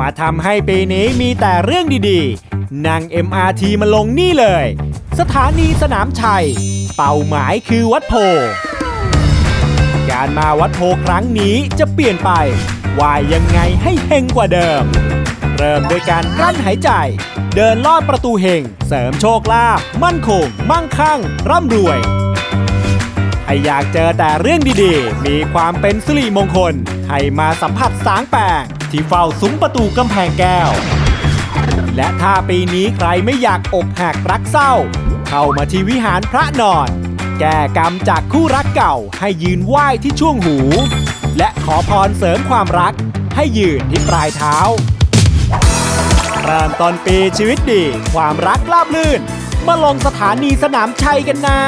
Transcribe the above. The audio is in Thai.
มาทำให้ปีนี้มีแต่เรื่องดีๆ นั่ง MRT มาลงนี่เลย สถานีสนามชัย เป้าหมายคือวัดโพ การมาวัดโพครั้งนี้จะเปลี่ยนไปว่ายังไงให้เฮงกว่าเดิม เริ่มด้วยการกลั้นหายใจ เดินลอดประตูเฮง เสริมโชคลาภมั่นคง มั่งคั่ง ร่ำรวย ถ้าอยากเจอแต่เรื่องดีๆ มีความเป็นสิริมงคล ให้มาสัมผัสสางแปงที่เฝ้าซุ้มประตูกำแพงแก้ว และถ้าปีนี้ใครไม่อยากอกหักรักเศร้า เข้ามาที่วิหารพระนอน แก้กรรมจากคู่รักเก่าให้ยืนไหว้ที่ช่วงหู และขอพรเสริมความรัก ให้ยืนที่ปลายเท้าเริ่มต้นปีชีวิตดี ความรักราบลื่น มาลงสถานีสนามชัยกันนะ